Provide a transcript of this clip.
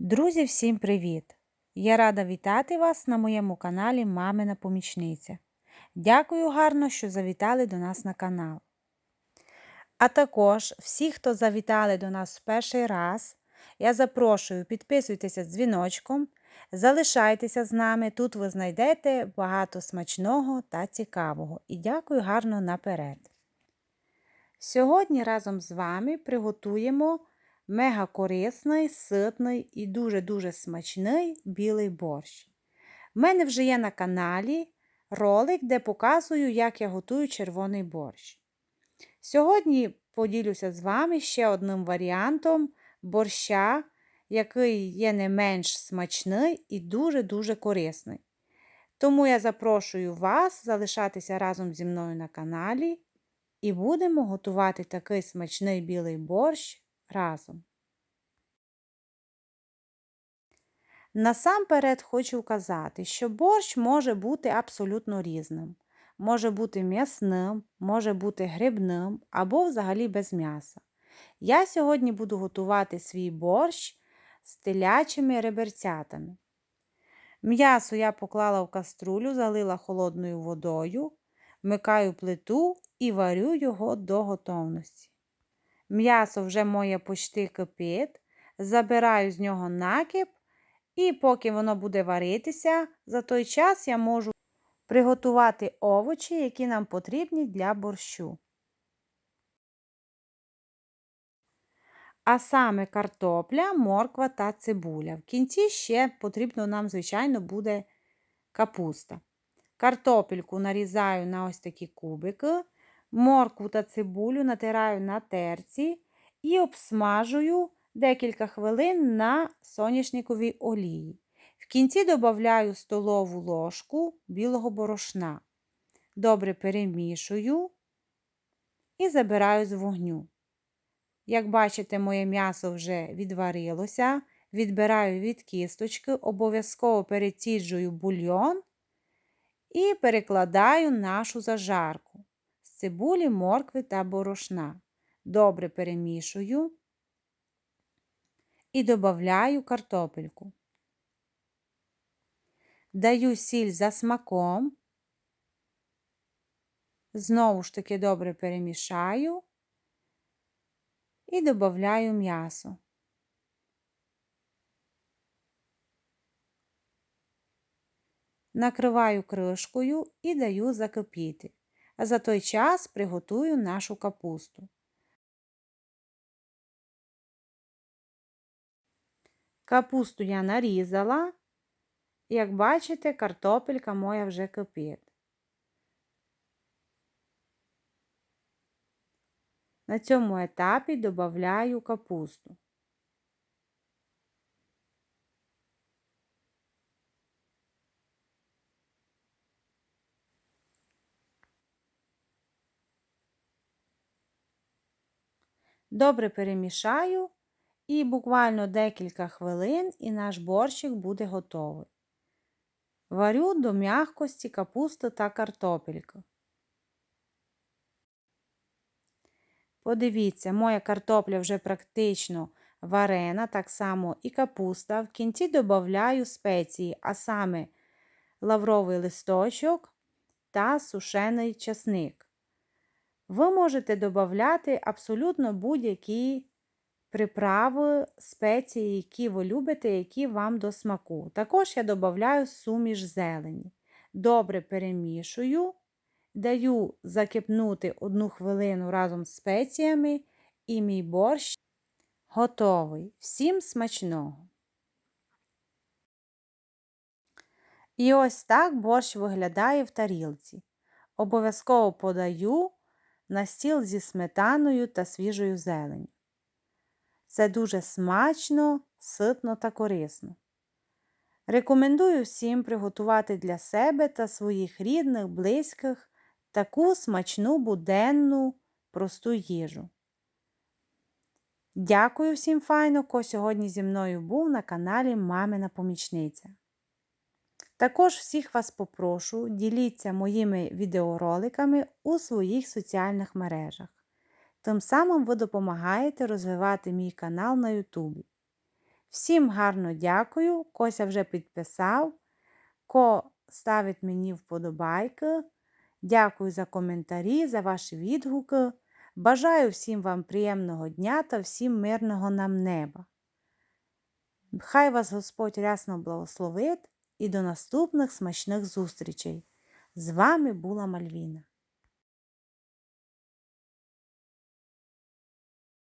Друзі, всім привіт! Я рада вітати вас на моєму каналі Мамина Помічниця. Дякую гарно, що завітали до нас на канал. А також всі, хто завітали до нас в перший раз, я запрошую підписуйтеся дзвіночком, залишайтеся з нами. Тут ви знайдете багато смачного та цікавого. І дякую гарно наперед. Сьогодні разом з вами приготуємо мега корисний, ситний і дуже-дуже смачний білий борщ. У мене вже є на каналі ролик, де показую, як я готую червоний борщ. Сьогодні поділюся з вами ще одним варіантом борща, який є не менш смачний і дуже-дуже корисний. Тому я запрошую вас залишатися разом зі мною на каналі і будемо готувати такий смачний білий борщ разом. Насамперед хочу вказати, що борщ може бути абсолютно різним. Може бути м'ясним, може бути грибним або взагалі без м'яса. Я сьогодні буду готувати свій борщ з телячими реберцятами. М'ясо я поклала в каструлю, залила холодною водою, вмикаю плиту і варю його до готовності. М'ясо вже моє почти кипить, забираю з нього накип, і поки воно буде варитися, за той час я можу приготувати овочі, які нам потрібні для борщу. А саме картопля, морква та цибуля. В кінці ще потрібно нам, звичайно, буде капуста. Картопельку нарізаю на ось такі кубики, моркву та цибулю натираю на терці і обсмажую декілька хвилин на соняшниковій олії. В кінці додаю столову ложку білого борошна. Добре перемішую і забираю з вогню. Як бачите, моє м'ясо вже відварилося, відбираю від кісточки, обов'язково переціджую бульйон і перекладаю нашу зажарку з цибулі, моркви та борошна. Добре перемішую і додаю картопельку. Даю сіль за смаком. Знову ж таки добре перемішаю і додаю м'ясо. Накриваю кришкою і даю закипіти, за той час приготую нашу капусту. Капусту я нарізала, як бачите, картопелька моя вже кипить. На цьому етапі додаю капусту. Добре перемішаю і буквально декілька хвилин і наш борщик буде готовий. Варю до м'якості капусту та картопельку. Подивіться, моя картопля вже практично варена, так само і капуста. В кінці додаю спеції, а саме лавровий листочок та сушений часник. Ви можете додати абсолютно будь-які приправи, спеції, які ви любите, які вам до смаку. Також я додаю суміш зелені. Добре перемішую, даю закипнути одну хвилину разом з спеціями, і мій борщ готовий. Всім смачного! І ось так борщ виглядає в тарілці. Обов'язково подаю на стіл зі сметаною та свіжою зеленю. Це дуже смачно, ситно та корисно. Рекомендую всім приготувати для себе та своїх рідних, близьких таку смачну буденну, просту їжу. Дякую всім файно, хто сьогодні зі мною був на каналі Мамина Помічниця. Також всіх вас попрошу діліться моїми відеороликами у своїх соціальних мережах. Тим самим ви допомагаєте розвивати мій канал на Ютубі. Всім гарно дякую. Кося вже підписав. Ко ставить мені вподобайки. Дякую за коментарі, за ваші відгуки. Бажаю всім вам приємного дня та всім мирного нам неба. Хай вас Господь рясно благословить і до наступних смачних зустрічей. З вами була Мальвіна.